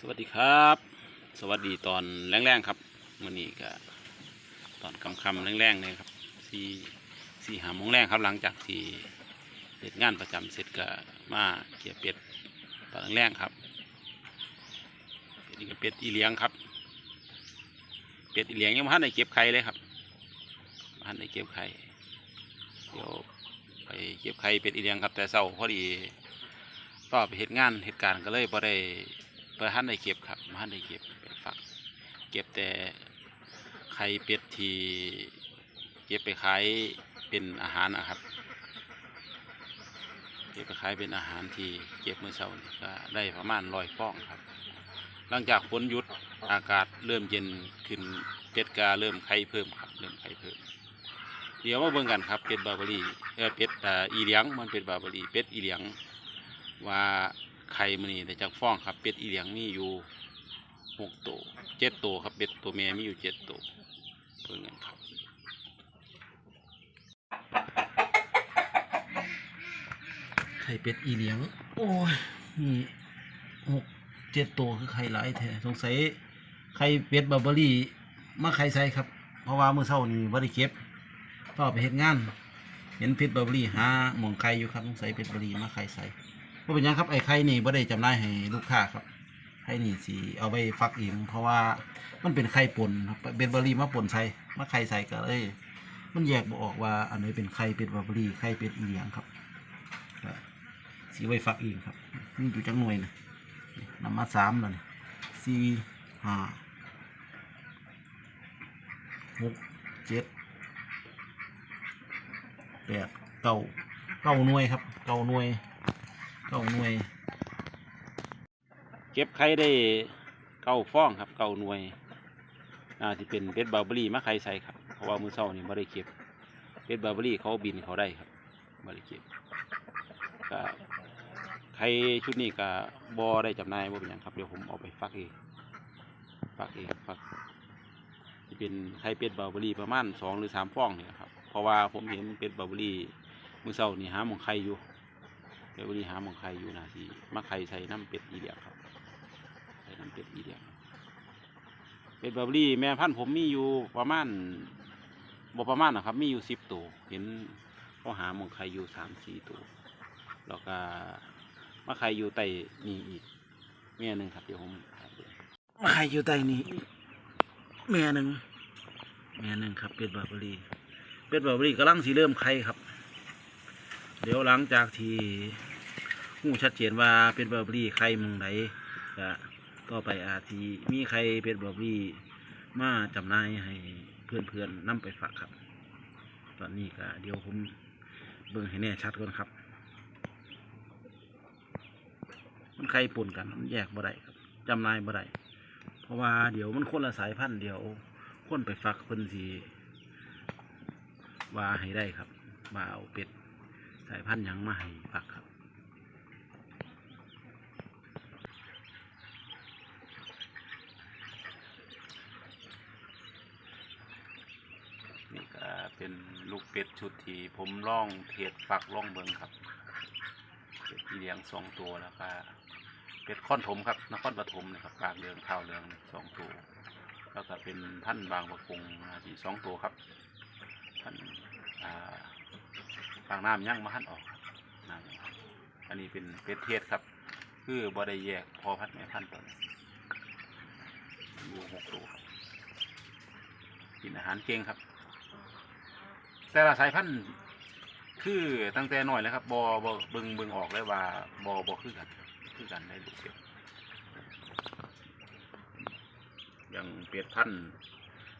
สวัสดีครับ สวัสดีตอนแรงๆครับมื่อนี้ก็ตอนคำๆแรงๆเลยครับสี่สี่หามงแรงครับ หลังจากที่เสร็จงานประจำเสร็จก็มาเกี่ยเป็ดตอนแรงๆครับเป็ดนี่ก็เป็ดอีเลี้ยงครับ เป็ดอีเลี้ยงยังไม่ทันได้เก็บไข่เลยครับไม่ทันได้เก็บไข่เดี๋ยวไปเก็บไข่เป็ดอีเลี้ยงครับแต่เช้าพอดีต่อไปเหตุงานเหตุการณ์ก็เลยพอได้ เพื่อท่านได้เก็บครับท่านได้เก็บฝัก เก็บแต่ไข่เป็ดที่เก็บไปขายเป็นอาหารนะครับ เก็บไปขายเป็นอาหารที่เก็บเมื่อเช้าก็ได้ประมาณร้อยฟองครับ หลังจากฝนหยุดอากาศเริ่มเย็นขึ้นเป็ดกาเริ่มไข่เพิ่มครับ เริ่มไข่เพิ่ม เดี๋ยวมาเบิ่งกันครับเป็ดบาบารีเออเป็ดอีเลียงมันเป็นบาบารีเป็ดอีเลียงว่า ไข่มันนี่ได้จากฟ้องครับ เป็ดอีเหลียงมีอยู่หกตัวเจ็ดตัวครับ เป็ดตัวแม่มีอยู่เจ็ดตัวเพื่อนกันครับไข่เป็ดอีเหลียง โอ้ยมีหกเจ็ดตัวคือไข่หลายแท้สงสัยไข่เป็ดบาร์เบอรี่มาไข่ใส่ครับ เพราะว่ามือเช้านี้บ่ได้เก็บก็ไปเฮ็ดงาน เห็นเป็ดบาร์เบอรี่หาหมองไข่อยู่ครับสงสัยเป็ดบาร์เบอรี่มาไข่ใส่ ว่าเป็นหยังครับไอ้ไข่นี่บ่ได้จำหน่ายให้ลูกค้าครับไข่นี่สิเอาไปฟักเองเพราะว่ามันเป็นไข่ปนครับเป็นบารีมาปนใส่มาไข่ใส่ก็เลย มันแยกบ่ออกว่าอันไหนเป็นไข่เป็ดบาร์บารีไข่เป็ดอีเหลียงครับก็สีไว้ฟักเองครับนี่อยู่จังหน่วยนะนำมาสามแล้วนี่สี่ห้าหกเจ็ดแปดเก้าเก้าหน่วยครับเก้าหน่วย เก้าหน่วย เก็บไข่ได้เก้าฟองครับเก้าหน่วยน่าจะเป็นเป็ดบาร์เบอรี่มาไข่ใส่ครับ เพราะว่ามือเช้านี่ไม่ได้เก็บเป็ดบาร์เบอรี่เขาบินเขาได้ครับไม่ได้เก็บก็ไข่ชุดนี้ก็บอได้จำนายบ่เป็นหยังครับเดี๋ยวผมเอาไปฟักเองฟักเองฟักจะเป็นไข่เป็ดบาร์เบอรี่ประมาณสองหรือสามฟองเนี่ยครับเพราะว่าผมเห็นเป็ดบาร์เบอรี่มือเช้านี่หาหมองไข่อยู่ เดี๋ยววันนี้หาหมองไข่อยู่นะสิมาไข่ใส่น้ำเป็ดอีเดียครับ ใส่น้ำเป็ดอีเดียเป็ดบาร์บรี่แม่พันธุ์ผมมีอยู่ประมาณบ่ประมาณนะครับ มีอยู่สิบตัวเห็นเขาหาหมองไข่อยู่สามสี่ตัวแล้วก็มาไข่อยู่ใต้นี่อีกแม่หนึ่งครับเดี๋ยวผมมาไข่อยู่ใต้นี่อีกแม่หนึ่งแม่หนึ่งครับ เป็ดบาร์บรี่เป็ดบาร์บรี่กำลังสีเริ่มไข่ครับ เดี๋ยวหลังจากที่ หูชัดเจนว่าเป็นเบอร์บรี่ไข่หมึงไหนก็ต่อไปอาทีมีใครเป็นเบอร์บรี่มาจำหน่ายให้เพื่อนๆนำไปฝากครับ ตอนนี้ก็เดี๋ยวผมเบิ่งให้แน่ชัดก่อนครับ มันไข่ปนกันมันแยกบ่ได้ครับจำหน่ายบ่ได้เพราะว่าเดี๋ยวมันคนละสายพันธุ์เดี๋ยวคนไปฟักเพิ่นสีว่าให้ได้ครับว่าเอาเป็ดสายพันธุ์ยังมาให้ปักครับ นี่ก็เป็น ลูกเป็ดชุดที่ผมล่องเทศฟักล่องเบิงครับเป็ดอีเลี้ยงสองตัวแล้วก็เป็ดข้อนถมครับนครปฐมนะครับปากเหลืองข้าวเหลืองสองตัว แล้วก็เป็นพันบางประกงที่สองตัวครับพันธุ์อ่าปากน้ำย่างมาหันออกน้ำอันนี้เป็นเป็ดเทศครับ คือบอได้แยกพอพัดแม่พันตัวนี้อยู่หกตัวครับกินอาหารเก่งครับ แต่ละสายพันธุ์คือตั้งแต่น้อยเลยครับบอบเบิงเบิงออกเลยว่าบอบอคือกันคือกันในลูกเป็ดอย่างเป็ดพันธุ์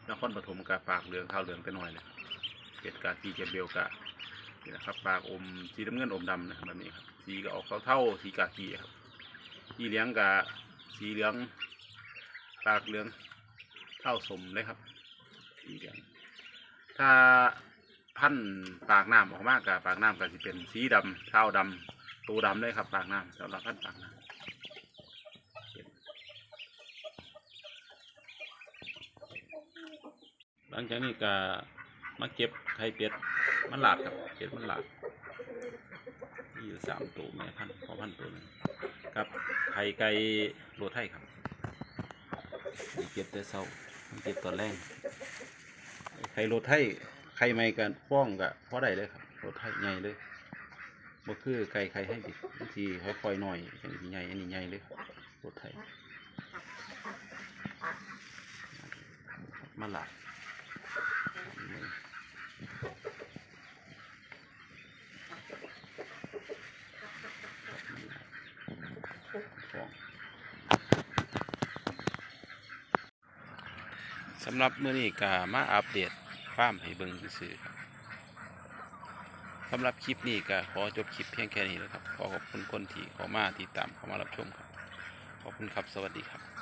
นครปฐมกับปากเหลืองข้าวเหลืองแต่น้อยเลยเป็ดกากีเจเบลกะนี่นะครับปากอมสีน้ำเงินอมดำนะแบบนี้ครับสีก็ออกเท่าๆสีกากีครับสีเหลืองกับสีเหลืองปากเหลืองเท่าสมเลยครับสีเหลืองถ้า พันธุ์ปากน้ำออกมากกับปากน้ำก็จะเป็นสีดำเท่าดำตัวดำเลยครับ ปากน้ำสำหรับพันธุ์ปากน้ำหลังจากนี้ก็มาเก็บไข่เป็ดมันหลาดครับเป็ดมันหลาดมีอยู่สามตัวแม่พันธุ์พ่อพันธุ์ตัวนึงครับไข่ไก่โรไทยครับเก็บแต่เช้าเก็บตอนแรกไข่โรไทย ไข่ไม่กันฟ้องกับเพราะใดเลยครับรถไทยใหญ่เลยบ่คือไก่ไข่ให้บิดบางทีค่อยๆหน่อยอย่างนี้ใหญ่อันนี้ใหญ่เลยครับรถไทยมาหลากสำหรับเมื้อนี้ก็มาอัปเดต ฟามให้เบิ่งซื่อครับสำหรับคลิปนี้ก็ขอจบคลิปเพียงแค่นี้นะครับ ขอขอบคุณคนที่เข้ามาที่ตามเข้ามารับชมครับ ขอบคุณครับ สวัสดีครับ